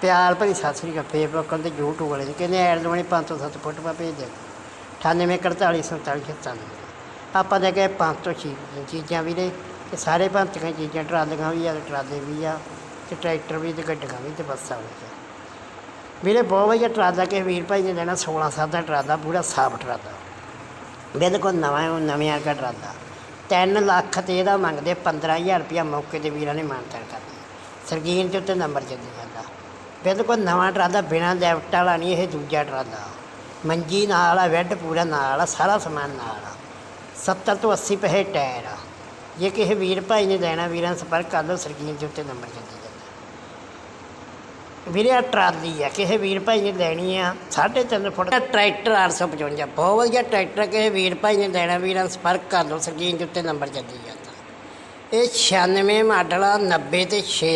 ਪਿਆਰ ਭਰੀ ਸਤਿ ਸ੍ਰੀ ਅਕਾਲ ਫੇਸਬੁੱਕ ਤੇ YouTube ਵਾਲੇ ਨੇ ਕਹਿੰਦੇ ਐਡ ਦਵਾਣੀ 500 7 ਫੁੱਟ ਪਾ ਭੇਜ ਦੇ 98 48 47 97 ਆਪਾਂ ਦੇ ਕੇ 500 ਚੀ- ਚੀਜ਼ਾਂ ਵੀ ਨੇ ਤੇ ਸਾਰੇ ਭੰਤਕਾਂ ਚੀਜ਼ਾਂ ਟਰਾਲੀਆਂ ਵੀ ਆ ਤੇ ਟਰਾਲੇ ਵੀ ਆ ਤੇ ਟਰੈਕਟਰ ਵੀ ਤੇ ਗੱਡੀਆਂ ਵੀ ਤੇ ਬੱਸਾਂ ਵੀ ਆ। ਵੀਰੇ ਬਹੁਤ ਵਧੀਆ ਟਰਾਲਾ ਕਿ ਵੀਰ ਭਾਈ ਨੇ ਲੈਣਾ 16 ਸਾਲ ਦਾ ਟਰਾਲਾ ਪੂਰਾ ਸਾਫ਼ ਟਰਾਲਾ। ਬਿਲਕੁਲ ਨਵਾਂ ਹੈ, ਉਹ ਨਵੇਂ ਟਰਾਲਾ। 3 ਲੱਖ ਤੇ ਇਹਦਾ ਮੰਗਦੇ 15000 ਰੁਪਇਆ ਮੌਕੇ ਤੇ ਵੀਰਾਂ ਨੇ ਮਾਨਤਾਨ ਕਰਨਾ ਸਰਗੀਨ ਦੇ ਉੱਤੇ ਨੰਬਰ ਚੱਲੀ ਜਾਂਦਾ। ਬਿਲਕੁਲ ਨਵਾਂ ਟਰਾਲਾ ਬਿਨਾਂ ਲੈਫਟ ਵਾਲਾ ਨਹੀਂ, ਇਹ ਦੂਜਾ ਟਰਾਲਾ। ਮੰਜੀ ਨਾਲ ਆ ਵੈੱਡ ਪੂਰਾ ਨਾਲ ਆ, ਸਾਰਾ ਸਮਾਨ ਨਾਲ ਆ। 70 ਤੋਂ 80 ਪੈਸੇ ਟਾਇਰ ਆ। ਜੇ ਕਿਸੇ ਵੀਰ ਭਾਈ ਨੇ ਲੈਣਾ, ਵੀਰਾਂ ਨਾਲ ਸੰਪਰਕ ਕਰ ਲਓ ਸਰਗੀਨ ਦੇ ਉੱਤੇ ਨੰਬਰ ਚੱਲੀ ਜਾਂਦਾ। ਵੀਰੇ, ਆਹ ਟਰਾਲੀ ਆ, ਕਿਸੇ ਵੀਰ ਭਾਈ ਨੇ ਲੈਣੀ ਆ 3.5 ਫੁੱਟ ਦਾ ਟਰੈਕਟਰ 855 ਬਹੁਤ ਵਧੀਆ ਟਰੈਕਟਰ ਕਿਸੇ ਵੀਰ ਭਾਈ ਨੇ ਲੈਣਾ, ਵੀਰਾਂ ਨਾਲ ਸੰਪਰਕ ਕਰ ਲਓ, ਸਕਰੀਨ ਦੇ ਉੱਤੇ ਨੰਬਰ ਚੱਲੀ ਜਾਂਦਾ। ਇਹ 96 ਮਾਡਲ ਆ 90 ਤੇ 6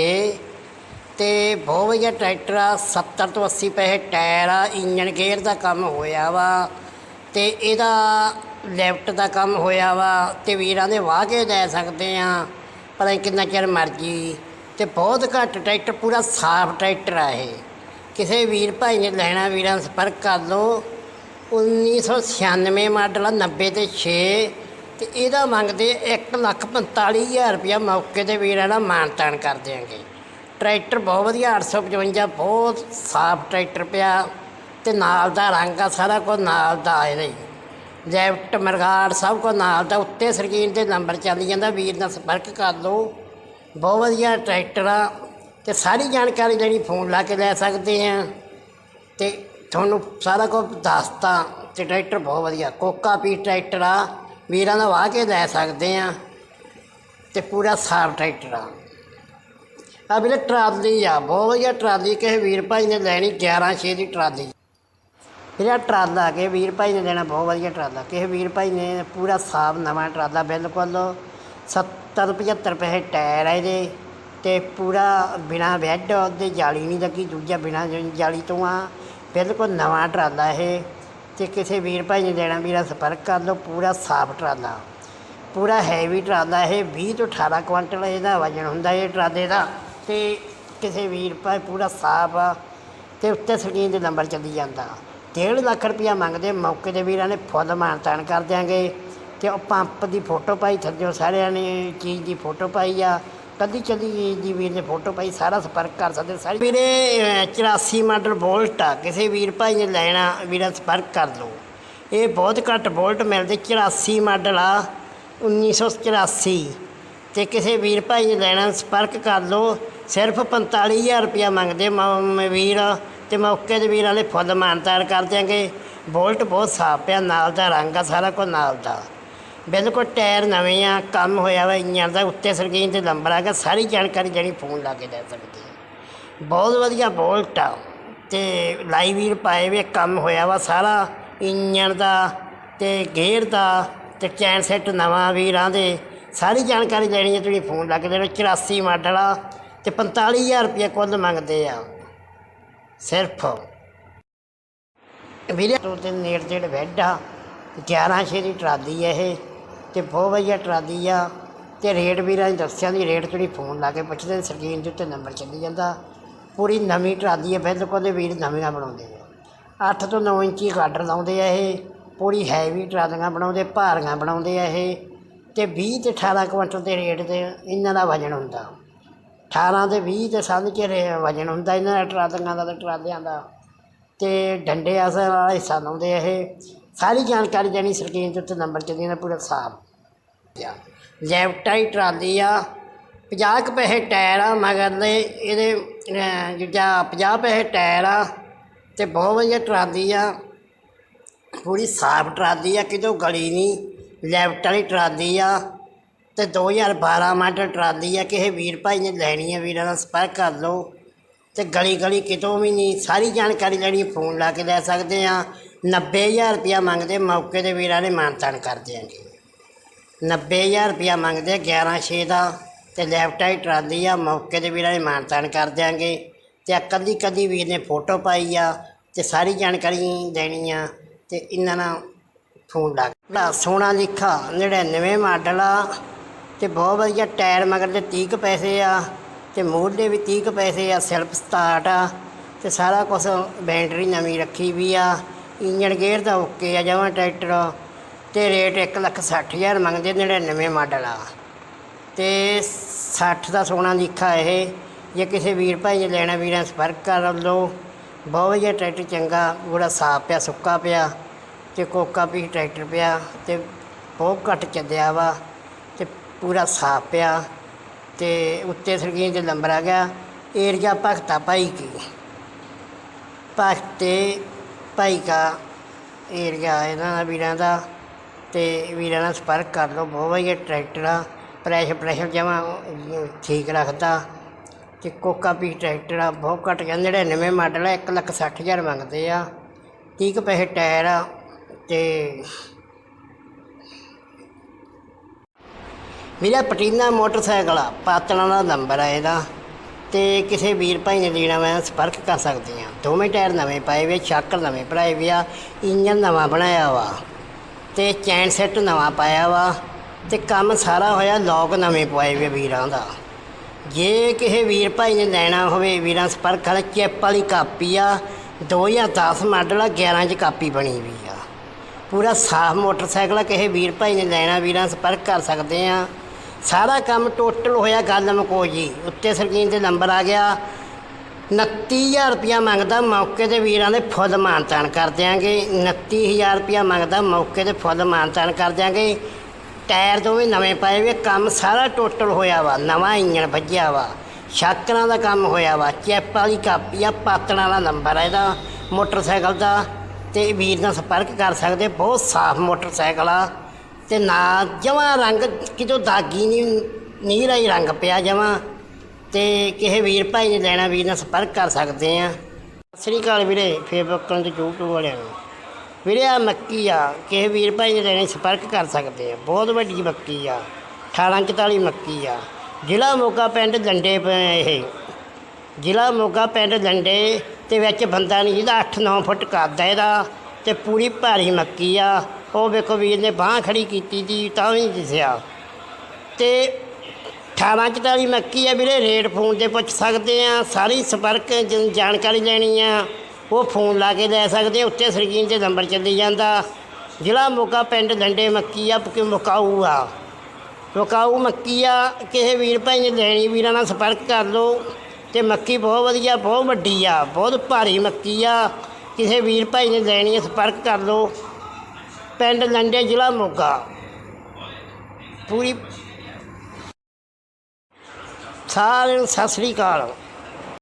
ਤੇ ਬਹੁਤ ਵਧੀਆ ਟਰੈਕਟਰ ਆ 70 ਤੋਂ 80 ਪੈਸੇ ਟਾਇਰ ਆ ਇੰਜਨ ਗੇਅਰ ਦਾ ਕੰਮ ਹੋਇਆ ਵਾ ਤੇ ਇਹਦਾ ਲੈਫਟ ਦਾ ਕੰਮ ਹੋਇਆ ਵਾ ਤੇ ਵੀਰਾਂ ਦੇ ਵਾਹ ਕੇ ਲੈ ਸਕਦੇ ਆ ਪਰ ਕਿੰਨਾ ਚਿਰ ਮਰਜ਼ੀ ਤੇ ਬਹੁਤ ਘੱਟ ਟਰੈਕਟਰ, ਪੂਰਾ ਸਾਫ਼ ਟਰੈਕਟਰ ਆ ਇਹ। ਕਿਸੇ ਵੀਰ ਭਾਈ ਨੇ ਲੈਣਾ, ਵੀਰਾਂ ਨਾਲ ਸੰਪਰਕ ਕਰ ਲਓ। 1996 ਮਾਡਲ ਆ 90 ਤੇ 6 ਤੇ ਇਹਦਾ ਮੰਗਦੇ 145000 ਰੁਪਇਆ ਮੌਕੇ ਤੇ ਵੀਰਾਂ ਦਾ ਮਾਨਤਾਨ ਕਰ ਦਿਆਂਗੇ। ਟਰੈਕਟਰ ਬਹੁਤ ਵਧੀਆ 855 ਬਹੁਤ ਸਾਫ਼ ਟਰੈਕਟਰ ਪਿਆ ਤੇ ਨਾਲ ਦਾ ਰੰਗ ਆ, ਸਾਰਾ ਕੁਝ ਨਾਲ ਦਾ ਇਹਦਾ। ਹੀ ਲੈਫਟ ਮਰਗਾੜ ਸਭ ਕੁਝ ਨਾਲ ਦਾ, ਉੱਤੇ ਸਕਰੀਨ ਤੇ ਨੰਬਰ ਚੱਲ ਜਾਂਦਾ, ਵੀਰ ਨਾਲ ਸੰਪਰਕ ਕਰ ਲਓ। ਬਹੁਤ ਵਧੀਆ ਟਰੈਕਟਰ ਆ ਤੇ ਸਾਰੀ ਜਾਣਕਾਰੀ ਜਿਹੜੀ ਫੋਨ ਲਾ ਕੇ ਲੈ ਸਕਦੇ ਆ। ਤੇ ਤੁਹਾਨੂੰ ਸਾਰਾ ਕੁਝ ਦੱਸਤਾ ਤੇ ਟਰੈਕਟਰ ਬਹੁਤ ਵਧੀਆ, ਕੋਕਾ ਪੀ ਟਰੈਕਟਰ ਆ, ਵੀਰਾਂ ਦਾ ਵਾਹ ਕੇ ਲੈ ਸਕਦੇ ਆ ਤੇ ਪੂਰਾ ਸਾਫ਼ ਟਰੈਕਟਰ ਆ। ਆ ਵੀਰੇ ਟਰਾਲੀ ਆ, ਬਹੁਤ ਵਧੀਆ ਟਰਾਲੀ, ਕਿਸੇ ਵੀਰ ਭਾਈ ਨੇ ਲੈਣੀ 11 ਛੇ ਦੀ ਟਰਾਲੀ। ਵੀਰੇ ਟਰਾਲਾ ਕੇ ਵੀਰ ਭਾਈ ਨੇ ਲੈਣਾ, ਬਹੁਤ ਵਧੀਆ ਟਰਾਲਾ। ਕਿਸੇ ਵੀਰ ਭਾਈ ਨੇ ਪੂਰਾ ਸਾਫ਼ ਨਵਾਂ ਟਰਾਲਾ ਬਿਲਕੁਲ 70 75 ਰੁਪਏ ਟਾਇਰ ਆ ਇਹਦੇ ਤੇ ਪੂਰਾ ਬਿਨਾ ਬੈੱਡ, ਉਹਦੇ ਜਾਲੀ ਨਹੀਂ ਲੱਗੀ, ਦੂਜਾ ਬਿਨਾ ਜਾਲੀ ਤੋਂ ਆ। ਬਿਲਕੁਲ ਨਵਾਂ ਟਰਾਲਾ ਇਹ ਤੇ ਕਿਸੇ ਵੀਰ ਭਾਈ ਨੇ ਲੈਣਾ, ਵੀਰਾ ਸੰਪਰਕ ਕਰ ਲਓ, ਪੂਰਾ ਸਾਫ਼ ਟਰਾਲਾ। ਪੂਰਾ ਹੈਵੀ ਟਰਾਲਾ ਇਹ 20 ਤੋਂ 18 ਕੁਇੰਟਲ ਇਹਦਾ ਵਜਨ ਹੁੰਦਾ ਇਹ ਟਰਾਲੇ ਦਾ। ਤੇ ਕਿਸੇ ਵੀਰ ਭਾਈ ਪੂਰਾ ਸਾਫ਼ ਆ ਤੇ ਉੱਤੇ ਸਕਰੀਨ ਦੇ ਨੰਬਰ ਚੱਲੀ ਜਾਂਦਾ। ਡੇਢ ਲੱਖ ਰੁਪਇਆ ਮੰਗਦੇ ਮੌਕੇ ਦੇ ਵੀਰਾਂ ਨੇ ਫੁੱਲ ਮਾਨਤਾਨ ਕਰ ਦਿਆਂਗੇ ਤੇ ਉਹ ਪੰਪ ਦੀ ਫੋਟੋ ਪਾਈ ਥੱਲੇ ਸਾਰਿਆਂ ਨੇ ਚੀਜ਼ ਦੀ ਫੋਟੋ ਪਾਈ ਆ। ਕਦੀ ਚੱਲੀ ਚੀਜ਼ ਦੀ ਵੀਰ ਨੇ ਫੋਟੋ ਪਾਈ ਸਾਰਾ ਸੰਪਰਕ ਕਰ ਸਕਦੇ ਸਾਰੇ। ਵੀਰੇ ਅਹ, 84 ਮਾਡਲ ਵੋਲਟ ਆ ਕਿਸੇ ਵੀਰ ਭਾਈ ਨੇ ਲੈਣਾ ਵੀਰਾਂ ਸੰਪਰਕ ਕਰ ਲਓ। ਇਹ ਬਹੁਤ ਘੱਟ ਵੋਲਟ ਮਿਲਦੇ 84 ਮਾਡਲ ਆ 1984 ਤੇ ਕਿਸੇ ਵੀਰ ਭਾਈ ਨੇ ਲੈਣਾ ਸੰਪਰਕ ਕਰ ਲਓ। ਸਿਰਫ 45000 ਰੁਪਇਆ ਮੰਗਦੇ ਮ- ਵੀਰ, ਤੇ ਮੌਕੇ ਦੇ ਵੀਰਾਂ ਨੇ ਫੁੱਲ ਮਾਨਤਾਰ ਕਰ ਦਿਆਂਗੇ। ਬੋਲਟ ਬਹੁਤ ਸਾਫ਼ ਆ ਨਾਲ ਦਾ ਰੰਗ ਆ, ਸਾਰਾ ਕੁਝ ਨਾਲ ਦਾ। ਬਿਲਕੁਲ ਟਾਇਰ ਨਵੇਂ ਆ, ਕੰਮ ਹੋਇਆ ਵਾ, ਇੰਜਣ ਦਾ ਉੱਤੇ ਸਕਰੀਨ ਤੇ ਨੰਬਰ ਆ ਗਿਆ, ਸਾਰੀ ਜਾਣਕਾਰੀ ਜਿਹੜੀ ਫੋਨ ਲਾ ਕੇ ਲੈ ਸਕਦੇ ਆ। ਬਹੁਤ ਵਧੀਆ ਬੋਲਟ ਆ, ਤੇ ਲਾਈ ਵੀਰ ਪਾਏ ਵੇ, ਕੰਮ ਹੋਇਆ ਵਾ ਸਾਰਾ, ਇੰਜਣ ਦਾ, ਤੇ ਗੇਅਰ ਦਾ, ਤੇ ਚੈਨ ਸੈੱਟ ਨਵਾਂ ਵੀਰਾਂ ਦੇ, ਸਾਰੀ ਜਾਣਕਾਰੀ ਲੈਣੀ ਹੈ ਤੁਸੀਂ ਫੋਨ ਲਾ ਕੇ ਲੈ 84 ਮਾਡਲ ਆ। ਤੇ 45000 ਰੁਪਏ ਕੁੱਲ ਮੰਗਦੇ ਆ। ਸਿਰਫ। ਵੀਰੇ ਤੋਂ ਤੇ ਨੇੜ ਤੇੜ ਬੈੱਡ ਆ 11 ਛੇ ਦੀ ਟਰਾਲੀ ਆ ਇਹ, ਤੇ ਬਹੁਤ ਵਧੀਆ ਟਰਾਲੀ ਆ। ਤੇ ਰੇਟ ਵੀਰਾਂ ਨੇ ਦੱਸਿਆ ਦੀ ਰੇਟ ਤੁਸੀਂ ਫੋਨ ਲਾ ਕੇ ਪੁੱਛਦੇ ਸਕਰੀਨ ਦੇ ਉੱਤੇ ਨੰਬਰ ਚੱਲੀ ਜਾਂਦਾ। ਪੂਰੀ ਨਵੀਂ ਟਰਾਲੀ ਆ, ਬਿਲਕੁਲ ਇਹ ਵੀਰ ਨਵੀਆਂ ਬਣਾਉਂਦੇ ਆ। 8 ਤੋਂ 9 ਇੰਚੀ ਗਾਡਰ ਲਾਉਂਦੇ ਆ ਇਹ, ਪੂਰੀ ਹੈਵੀ ਟਰਾਲੀਆਂ ਬਣਾਉਂਦੇ, ਭਾਰੀਆਂ ਬਣਾਉਂਦੇ ਆ ਇਹ। ਤੇ 20 ਤੇ 18 ਕੁਇੰਟਲ ਦੇ ਰੇਟ ਤੇ ਇਹਨਾਂ ਦਾ ਵਜਨ ਹੁੰਦਾ। 18 ਤੇ 20 ਤੇ ਸਮਝ ਕੇ ਰੇ- ਵਜਨ ਹੁੰਦਾ ਇਹਨਾਂ ਦਾ ਟਰਾਲੀਆਂ ਦਾ ਤੇ ਟਰਾਲਿਆਂ ਦਾ। ਤੇ ਡੰਡੇ ਅਸਰ ਵਾਲਾ ਹਿੱਸਾ ਲਾਉਂਦੇ ਆ ਇਹ। ਸਾਰੀ ਜਾਣਕਾਰੀ ਜਾਣੀ ਸਕਰੀਨ ਦੇ ਉੱਤੇ ਨੰਬਰ ਚੱਲੀ ਜਾਂਦਾ ਪੂਰਾ ਸਾਫ਼ ਆ ਲੈਫਟਾਈ ਟਰਾਲੀ ਆ 50 ਕੁ ਪੈਸੇ ਟਾਇਰ ਆ ਮਗਰਲੇ ਇਹਦੇ ਅਹ, ਦੂਜਾ 50 ਪੈਸੇ ਟਾਇਰ ਆ ਤੇ ਬਹੁਤ ਵਧੀਆ ਟਰਾਲੀ ਆ। ਪੂਰੀ ਸਾਫ਼ ਟਰਾਲੀ ਆ ਕਿਤੋਂ ਗਲੀ ਨਹੀਂ। ਲੈਫਟ ਵਾਲੀ ਟਰਾਲੀ ਆ। ਅਤੇ ਦੋ ਹਜ਼ਾਰ 2012 ਮਾਡਲ ਟਰਾਲੀ ਆ ਕਿਸੇ ਵੀਰ ਭਾਈ ਨੇ ਲੈਣੀ ਹੈ ਵੀਰਾਂ ਨਾਲ ਸੰਪਰਕ ਕਰ ਲਓ। ਅਤੇ ਗਲੀ ਗਲੀ ਕਿਤੋਂ ਵੀ ਨਹੀਂ, ਸਾਰੀ ਜਾਣਕਾਰੀ ਲੈਣੀ ਫੋਨ ਲਾ ਕੇ ਲੈ ਸਕਦੇ ਹਾਂ ਨੱਬੇ ਹਜ਼ਾਰ ਰੁਪਇਆ ਮੰਗਦੇ ਮੌਕੇ ਦੇ ਵੀਰਾਂ ਨੇ ਮਾਨਤਾਨ ਕਰ ਦਿਆਂਗੇ। ਨੱਬੇ ਹਜ਼ਾਰ ਰੁਪਇਆ ਮੰਗਦੇ 11 ਛੇ ਦਾ। ਤੇ ਲੈਫਟਾਈ ਟਰਾਲੀ ਆ, ਮੌਕੇ ਦੇ ਵੀਰਾਂ ਨੇ ਮਾਨਤਾਨ ਕਰ ਦਿਆਂਗੇ। ਅਤੇ ਕਦੀ ਕਦੀ ਵੀਰ ਨੇ ਫੋਟੋ ਪਾਈ ਆ ਅਤੇ ਸਾਰੀ ਜਾਣਕਾਰੀ ਦੇਣੀ ਆ ਅਤੇ ਇਹਨਾਂ ਨਾਲ ਫੋਨ ਲਾ ਸੋਨਾ ਲਿਖਾ 99 ਮਾਡਲ ਆ। ਤੇ ਬਹੁਤ ਵਧੀਆ ਟਾਇਰ, ਮਗਰ ਦੇ 30 ਕੁ ਪੈਸੇ ਆ ਤੇ ਮੋਢੇ ਵੀ 30 ਕੁ ਪੈਸੇ ਆ ਸੈਲਫ ਸਟਾਰਟ ਆ ਤੇ ਸਾਰਾ ਕੁਝ ਬੈਟਰੀ ਨਵੀਂ ਰੱਖੀ ਵੀ ਆ। ਇੰਜਣ ਗੇਅਰ ਦਾ ਓਕੇ ਆ, ਜਮਾਂ ਟਰੈਕਟਰ। ਤੇ ਰੇਟ ਇੱਕ ਲੱਖ ਸੱਠ ਹਜ਼ਾਰ ਮੰਗਦੇ 99 ਮਾਡਲ ਆ। ਤੇ 60 ਦਾ ਸੋਨਾ ਲਿਖਾ ਇਹ, ਜੇ ਕਿਸੇ ਵੀਰ ਭਾਈ ਨੇ ਲੈਣਾ ਵੀਰਾਂ ਸੰਪਰਕ ਕਰ ਲਓ। ਬਹੁਤ ਵਧੀਆ ਟਰੈਕਟਰ ਚੰਗਾ, ਪੂਰਾ ਸਾਫ਼ ਪਿਆ, ਸੁੱਕਾ ਪਿਆ ਤੇ ਕੋਕਾ ਵੀ ਟਰੈਕਟਰ ਪਿਆ ਤੇ ਬਹੁਤ ਘੱਟ ਚੱਲਿਆ ਵਾ। ਪੂਰਾ ਸਾਫ਼ ਪਿਆ ਤੇ ਉੱਤੇ ਸਰਗੀਨ ਦੇ ਨੰਬਰ ਆ ਗਿਆ। ਏਰੀਆ ਭਗਤਾ ਭਾਈ ਕੀ? ਭਗਤੇ ਭਾਈ ਕਾ ਏਰੀਆ ਇਹਨਾਂ ਦਾ, ਵੀਰਾਂ ਦਾ ਤੇ ਵੀਰਾਂ ਨਾਲ ਸੰਪਰਕ ਕਰ ਲਓ। ਬਹੁਤ ਵਧੀਆ ਟਰੈਕਟਰ ਆ। ਪ੍ਰੈਸ਼ਰ ਪ੍ਰੈਸ਼ਰ ਜਮਾ ਠੀਕ ਰੱਖਦਾ ਤੇ ਕੋਕਾ ਵੀ ਟਰੈਕਟਰ ਆ। ਬਹੁਤ ਘੱਟ ਗਿਆ। 99 ਮਾਡਲ ਆ। 1 ਲੱਖ ਸੱਠ ਹਜ਼ਾਰ ਮੰਗਦੇ ਆ। 30 ਕੁ ਪੈਸੇ ਟਾਇਰ ਆ ਤੇ ਮੇਰਾ ਪਟੀਨਾ ਮੋਟਰਸਾਈਕਲ ਆ ਪਾਤਣਾ ਦਾ ਨੰਬਰ ਆ ਇਹਦਾ। ਤੇ ਕਿਸੇ ਵੀਰ ਭਾਈ ਨੇ ਲੈਣਾ ਮੈਂ ਸੰਪਰਕ ਕਰ ਸਕਦੇ ਆ ਦੋਵੇਂ ਟਾਇਰ ਨਵੇਂ ਪਾਏ ਵੇ ਸ਼ਾਕਰ ਨਵੇਂ ਭਰਾਏ ਵੇ ਆ ਇੰਜਨ ਨਵਾਂ ਬਣਾਇਆ ਵਾ ਤੇ ਚੈਨ ਸੈੱਟ ਨਵਾਂ ਪਾਇਆ ਵਾ ਤੇ ਕੰਮ ਸਾਰਾ ਹੋਇਆ ਲੋਕ ਨਵੇਂ ਪਵਾਏ ਵੇ ਵੀਰਾਂ ਦਾ। ਜੇ ਕਿਸੇ ਵੀਰ ਭਾਈ ਨੇ ਲੈਣਾ ਹੋਵੇ, ਵੀਰਾਂ ਸੰਪਰਕ ਕਰ ਚੈਪ ਵਾਲੀ ਕਾਪੀ ਆ 2010 ਮਾਡਲ ਆ 11 ਚ ਕਾਪੀ ਬਣੀ ਵੀ ਆ। ਪੂਰਾ ਸਾਫ਼ ਮੋਟਰਸਾਈਕਲ ਆ, ਕਿਸੇ ਵੀਰ ਭਾਈ ਨੇ ਲੈਣਾ, ਵੀਰਾਂ ਸੰਪਰਕ ਕਰ ਸਕਦੇ ਆ ਸਾਰਾ ਕੰਮ ਟੋਟਲ ਹੋਇਆ ਗੱਲ ਮਕੋ ਜੀ। ਉੱਤੇ ਸਰਕੀਨ ਤੇ ਨੰਬਰ ਆ ਗਿਆ। 29000 ਰੁਪਇਆ ਮੰਗਦਾ, ਮੌਕੇ ਤੇ ਵੀਰਾਂ ਦੇ ਫੁੱਲ ਮਾਨਤਾਨ ਕਰ ਦਿਆਂਗੇ। 29000 ਰੁਪਇਆ ਮੰਗਦਾ, ਮੌਕੇ ਤੇ ਫੁੱਲ ਮਾਨਤਾਨ ਕਰ ਦਿਆਂਗੇ। ਟਾਇਰ ਦੋਵੇਂ ਨਵੇਂ ਪਾਏ ਵੇ ਕੰਮ ਸਾਰਾ ਟੋਟਲ ਹੋਇਆ ਵਾ। ਨਵਾਂ ਇੰਜਣ ਵੱਜਿਆ ਵਾ। ਸ਼ਾਕਰਾਂ ਦਾ ਕੰਮ ਹੋਇਆ ਵਾ। ਚੈਪ ਵਾਲੀ ਕਾਪੀ ਆ ਪਾਤਣਾ ਦਾ ਨੰਬਰ ਆ ਇਹਦਾ। ਮੋਟਰਸਾਈਕਲ ਦਾ। ਤੇ ਵੀਰ ਨਾਲ ਸੰਪਰਕ ਕਰ ਸਕਦੇ, ਬਹੁਤ ਸਾਫ਼ ਮੋਟਰਸਾਈਕਲ ਆ। ਤੇ ਨਾ ਜਮਾ ਰੰਗ ਕਿਤੋਂ ਦਾਗੀ ਨਹੀਂ ਨੀਰਾ ਹੀ ਰੰਗ ਪਿਆ ਜਮਾਂ। ਤੇ ਕਿਸੇ ਵੀਰ ਭਾਈ ਨੇ ਲੈਣਾ, ਵੀਰ ਨਾਲ ਸੰਪਰਕ ਕਰ ਸਕਦੇ ਆ। ਸਤਿ ਸ੍ਰੀ ਅਕਾਲ ਵੀਰੇ ਫੇਸਬੁੱਕ ਤੇ YouTube ਵਾਲਿਆਂ ਨੂੰ। ਵੀਰੇ ਆ ਮੱਕੀ ਆ, ਕਿਸੇ ਵੀਰ ਭਾਈ ਨੇ ਲੈਣੇ, ਸੰਪਰਕ ਕਰ ਸਕਦੇ ਆ। ਬਹੁਤ ਵੱਡੀ ਮੱਕੀ ਆ 1844 ਮੱਕੀ ਆ। ਜ਼ਿਲ੍ਹਾ ਮੋਗਾ ਪਿੰਡ ਡੰਡੇ ਪ- ਇਹ। ਜ਼ਿਲ੍ਹਾ ਮੋਗਾ ਪਿੰਡ ਡੰਡੇ ਤੇ ਵਿੱਚ ਬੰਦਾ ਨਹੀਂ ਜਿਹਦਾ 8-9 ਫੁੱਟ ਕੱਦ ਆ ਇਹਦਾ, ਤੇ ਪੂਰੀ ਭਾਰੀ ਮੱਕੀ ਆ। ਉਹ ਵੇਖੋ ਵੀਰ ਨੇ ਬਾਹ ਖੜੀ ਕੀਤੀ ਦੀ ਤਾਂ ਵੀ ਦਿਸਿਆ। ਤੇ 18 44 ਮੱਕੀ ਆ ਵੀਰੇ, ਰੇਟ ਫੋਨ ਤੇ ਪੁੱਛ ਸਕਦੇ ਆ, ਸਾਰੀ ਸੰਪਰਕ ਜਾਣਕਾਰੀ ਲੈਣੀ ਆ, ਉਹ ਫੋਨ ਲਾ ਕੇ ਲੈ ਸਕਦੇ ਆ, ਉੱਤੇ ਸਕਰੀਨ ਤੇ ਨੰਬਰ ਚੱਲੀ ਜਾਂਦਾ। ਜ਼ਿਲ੍ਹਾ ਮੋਗਾ ਪਿੰਡ ਲੰਡੇ ਮੱਕੀ ਆ ਕਿ ਮੁਕਾਊ ਆ। ਮੁਕਾਊ ਮੱਕੀ ਆ, ਕਿਸੇ ਵੀਰ ਭਾਈ ਨੇ ਲੈਣੀ, ਵੀਰਾਂ ਨਾਲ ਸੰਪਰਕ ਕਰ ਲਓ। ਤੇ ਮੱਕੀ ਬਹੁਤ ਵਧੀਆ, ਬਹੁਤ ਵੱਡੀ ਆ, ਬਹੁਤ ਭਾਰੀ ਮੱਕੀ ਆ। ਕਿਸੇ ਵੀਰ ਭਾਈ ਨੇ ਲੈਣੀ ਆ, ਸੰਪਰਕ ਕਰ ਲਓ। ਪਿੰਡ ਲੰਡੇ ਜ਼ਿਲ੍ਹਾ ਮੋਗਾ। ਪੂਰੀ ਸਾਰਿਆਂ ਨੂੰ ਸਤਿ ਸ੍ਰੀ ਅਕਾਲ।